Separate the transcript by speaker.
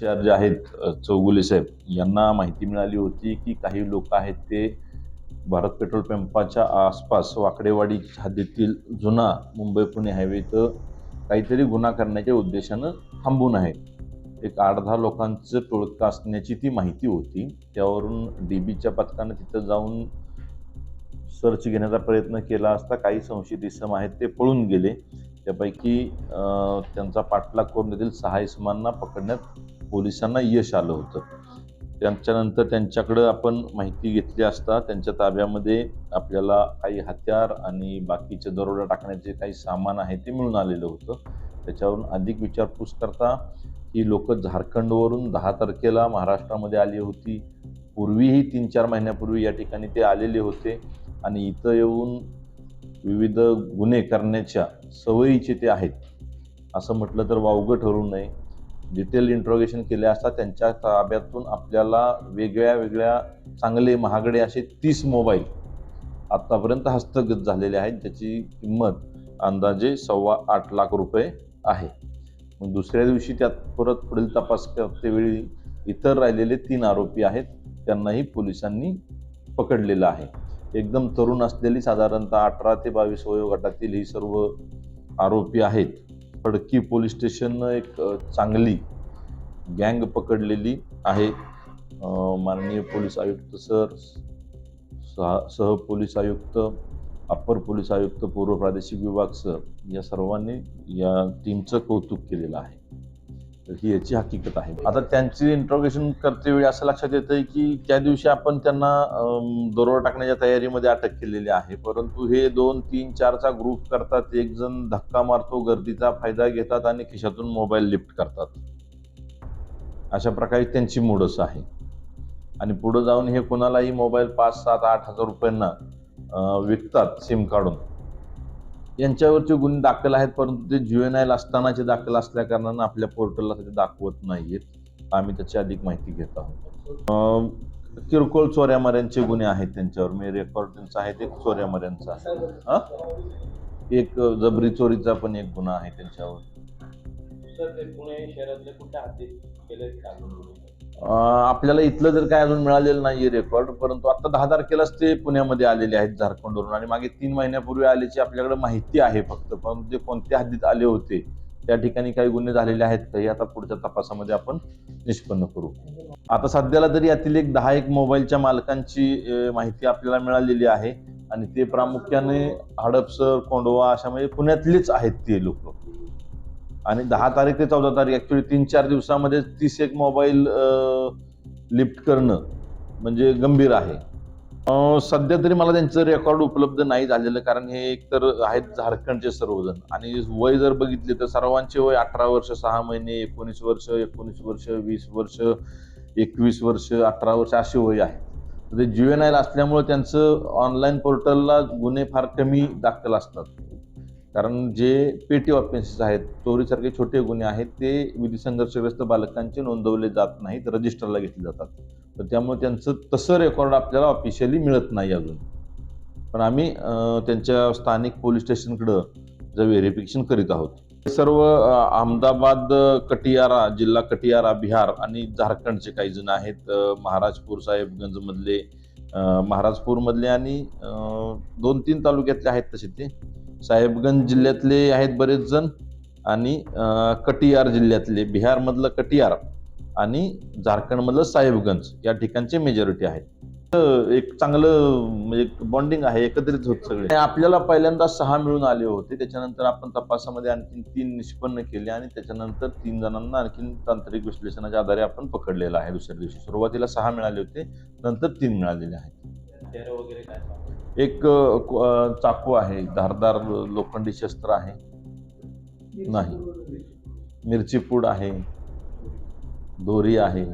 Speaker 1: चार जे आहेत चौगुले साहेब यांना माहिती मिळाली होती की काही लोक आहेत ते भारत पेट्रोल पंपाच्या आसपास वाकडेवाडी हद्दीतील जुना मुंबई पुणे हायवे काहीतरी गुन्हा करण्याच्या उद्देशानं थांबून आहेत एक आठ दहा लोकांचं टोळकं असण्याची ती माहिती होती. त्यावरून डी बीच्या पथकानं तिथं जाऊन सर्च घेण्याचा प्रयत्न केला असता काही संशयित इसम आहेत ते पळून गेले. त्यापैकी त्यांचा पाठलाग करून देखील सहा इसमांना पकडण्यात पोलिसांना यश आलं होतं. त्यांच्यानंतर त्यांच्याकडं आपण माहिती घेतली असता त्यांच्या ताब्यामध्ये आपल्याला काही हत्यार आणि बाकीचे दरोडा टाकण्याचे काही सामान आहे ते मिळून आलेलं होतं. त्याच्यावरून अधिक विचारपूस करता ही लोक झारखंडवरून दहा तारखेला महाराष्ट्रामध्ये आली होती. पूर्वीही तीन चार महिन्यापूर्वी या ठिकाणी ते आलेले होते आणि इथं येऊन विविध गुन्हे करण्याच्या सवयीचे ते आहेत. असं म्हटलं तर वावगं ठरू नये. डिटेल इंट्रोगेशन केले असता त्यांच्या ताब्यातून आपल्याला वेगळ्या वेगळ्या चांगले महागडे असे तीस मोबाईल आत्तापर्यंत हस्तगत झालेले आहेत ज्याची किंमत अंदाजे सव्वा आठ लाख रुपये आहे. मग दुसऱ्या दिवशी त्यात परत पुढील तपास करतेवेळी इतर राहिलेले तीन आरोपी आहेत त्यांनाही पोलिसांनी पकडलेलं आहे. एकदम तरुण असलेली साधारणतः अठरा ते बावीस वयोगटातील ही सर्व आरोपी आहेत. खडकी पोलीस स्टेशननं एक चांगली गँग पकडलेली आहे. माननीय पोलीस आयुक्त सर सह सह पोलीस आयुक्त अप्पर पोलीस आयुक्त पूर्व प्रादेशिक विभाग सर या सर्वांनी या टीमचं कौतुक केलेलं आहे. ही याची हकीकत आहे. आता त्यांची इंट्रोगेशन करतेवेळी असं लक्षात येतंय की त्या दिवशी आपण त्यांना दरोडा टाकण्याच्या तयारीमध्ये अटक केलेली आहे. परंतु हे दोन तीन चारचा ग्रुप करतात. एक जण धक्का मारतो गर्दीचा फायदा घेतात आणि खिशातून मोबाईल लिफ्ट करतात. अशा प्रकारे त्यांची मोडस आहे. आणि पुढे जाऊन हे कोणालाही मोबाईल पाच सात आठ हजार रुपयांना विकतात सिम काढून. यांच्यावरचे गुन्हे दाखल आहेत परंतु ते जुएनाईल असतानाचे दाखल असल्या कारणानं आपल्या पोर्टलला ते दाखवत नाहीयेत. आम्ही त्याची अधिक माहिती घेत आहोत. किरकोळ चोऱ्यामाऱ्यांचे गुन्हे आहेत त्यांच्यावर. मी रेकॉर्ड त्यांचा आहे ते चोऱ्यामाऱ्यांचा आहे. एक जबरी चोरीचा पण एक गुन्हा आहे त्यांच्यावर. आपल्याला इथलं जर काय अजून मिळालेलं नाही रेकॉर्ड परंतु आता दहा तारखेलाच ते पुण्यामध्ये आलेले आहेत झारखंडवरून. आणि मागे तीन महिन्यापूर्वी आल्याची आपल्याकडे माहिती आहे फक्त परंतु ते कोणत्या हद्दीत आले होते त्या ठिकाणी काही गुन्हे झालेले आहेत का हे आता पुढच्या तपासामध्ये आपण निष्पन्न करू. आता सध्याला तरी यातील एक दहा एक मोबाईलच्या मालकांची माहिती आपल्याला मिळालेली आहे. आणि ते प्रामुख्याने हडपसर कोंडवा अशा म्हणजे पुण्यातलीच आहेत ते लोक. आणि दहा तारीख ते चौदा तारीख ॲक्च्युली तीन चार दिवसामध्ये तीस एक मोबाईल लिफ्ट करणं म्हणजे गंभीर आहे. सध्या तरी मला त्यांचं रेकॉर्ड उपलब्ध नाही झालेलं कारण हे एकतर आहेत झारखंडचे सर्वजण. आणि वय जर बघितले तर सर्वांचे वय अठरा वर्ष सहा महिने एकोणीस वर्ष एकोणीस वर्ष वीस वर्ष एकवीस वर्ष अठरा वर्ष असे वय आहे. ते ते आयल असल्यामुळे त्यांचं ऑनलाईन पोर्टलला गुन्हे फार कमी दाखल असतात. कारण जे पेटी ऑफेन्सेस आहेत चोरीसारखे छोटे गुन्हे आहेत ते विधी संघर्षग्रस्त बालकांचे नोंदवले जात नाहीत रजिस्टरला घेतले जातात. तर त्यामुळे त्यांचं तसं रेकॉर्ड आपल्याला ऑफिशियली मिळत नाही अजून. पण आम्ही त्यांच्या स्थानिक पोलीस स्टेशनकडं जर व्हेरिफिकेशन करीत आहोत. सर्व अहमदाबाद कटियारा जिल्हा कटियारा बिहार आणि झारखंडचे काही जण आहेत. महाराजपूर साहेबगंजमधले महाराजपूरमधले आणि दोन तीन तालुक्यातले आहेत तसे ते. साहेबगंज जिल्ह्यातले आहेत बरेच जण आणि कटियार जिल्ह्यातले बिहारमधलं कटियार आणि झारखंडमधलं साहेबगंज या ठिकाणचे मेजॉरिटी आहे एक चांगलं म्हणजे बॉन्डिंग आहे एकत्रित होत सगळे. आपल्याला पहिल्यांदा सहा मिळून आले होते त्याच्यानंतर आपण तपासामध्ये आणखी तीन निष्पन्न केले आणि त्याच्यानंतर तीन जणांना आणखीन तांत्रिक विश्लेषणाच्या आधारे आपण पकडलेलं आहे दुसऱ्या दिवशी. सुरुवातीला सहा मिळाले होते नंतर तीन मिळालेले आहेत.
Speaker 2: वगैरे काय?
Speaker 1: एक अ, चाकू आहे धारदार लोखंडी शस्त्र आहे. नाही. मिरची पूड आहे. दोरी आहे.